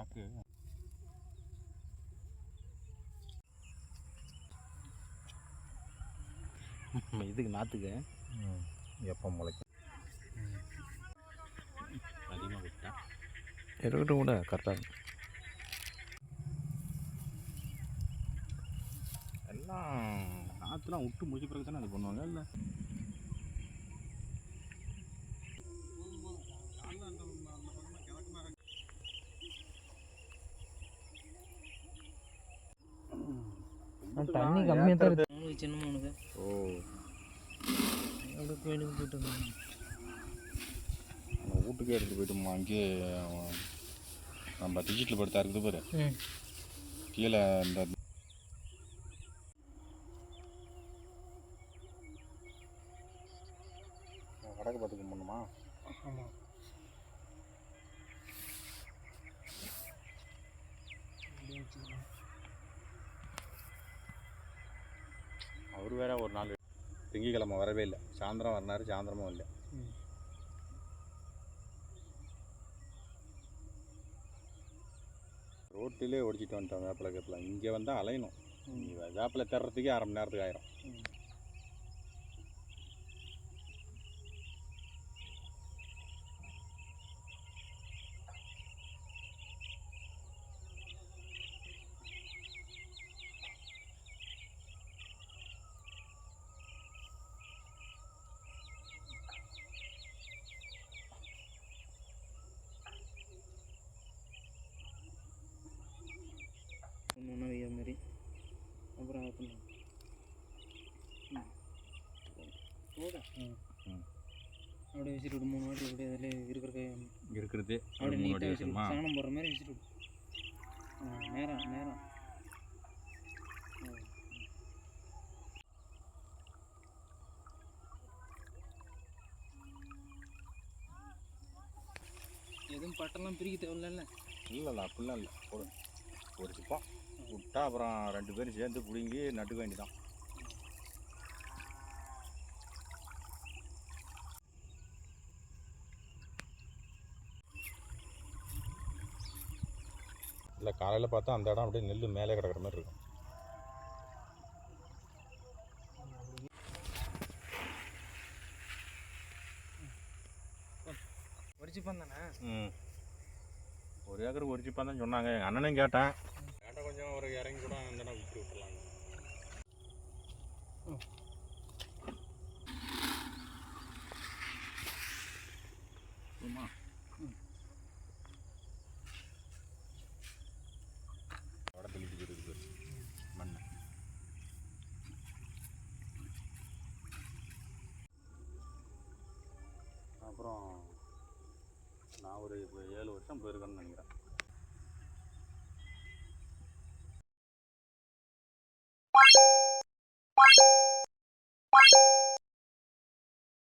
Shock இதுக்கு நாற்றுக்கு எப்போ முளைக்கும்? அதிகமாக விட்டேன் இருக்கட்டும் கூட கரெக்டாக எல்லாம் நாற்றுலாம் விட்டு முடிச்ச பிறகு தானே அது பண்ணுவாங்க இல்லை? தண்ணி கம்மியாக தான் இருக்கு? சின்ன ஓ. அப்படியே கோயிலுக்கு போயிட்டு வந்தாங்க வீட்டுக்கே எடுத்துகிட்டு போயிட்டு அங்கேயே அவன் நம்ம டிஜிட்டில் படுத்தா இருக்குது பாரு. கீழே இந்த வடக்கு பார்த்துக்கு பண்ணுமா ஆமாம் அவர் வேற ஒரு நாள் திங்கக்கிழமை வரவே இல்லை. சாயந்தரம் வரனாரு சாயந்தரமும் இல்லை. ரோட்டிலே ஓடிச்சிட்டு வந்துட்டோம் வேப்பிலை கேப்பில். இங்கே வந்தால் அலையணும். வேப்பிலை தர்றதுக்கே அரை மணி நேரத்துக்கு ஆயிரும். அப்படியே வச்சுட்டு விடு மூணு வாட்டி அப்படியே அதில் இருக்கிற இருக்கிறது அப்படியே நீட்டாக விடு. சாணம் போடுற மாதிரி விடு. ஆ நேரம் நேரம். எதுவும் பட்டெல்லாம் பிரிக்க தேவையில்ல இல்லைல்ல அப்படிலாம் இல்லை போடு ஒரு சிப்பம் விட்டா அப்புறம் ரெண்டு பேரும் சேர்ந்து பிடுங்கி நட்டுக்க வேண்டியதான் இல்லை காலையில் பார்த்தா அந்த இடம் அப்படியே நெல் மேலே கிடக்குற மாதிரி இருக்கும். ஒரு ஏக்கருக்கு ஒரு சிப்பம் தான் சொன்னாங்க. எங்கள் அண்ணனையும் கேட்டேன். கொஞ்சம் ஒரு இறங்கி கூட அந்த விட்டு விட்டுலாங்க மண் அப்புறம் நான் ஒரு இப்போ ஏழு வருஷம் போயிருக்கேன்னு நினைக்கிறேன். you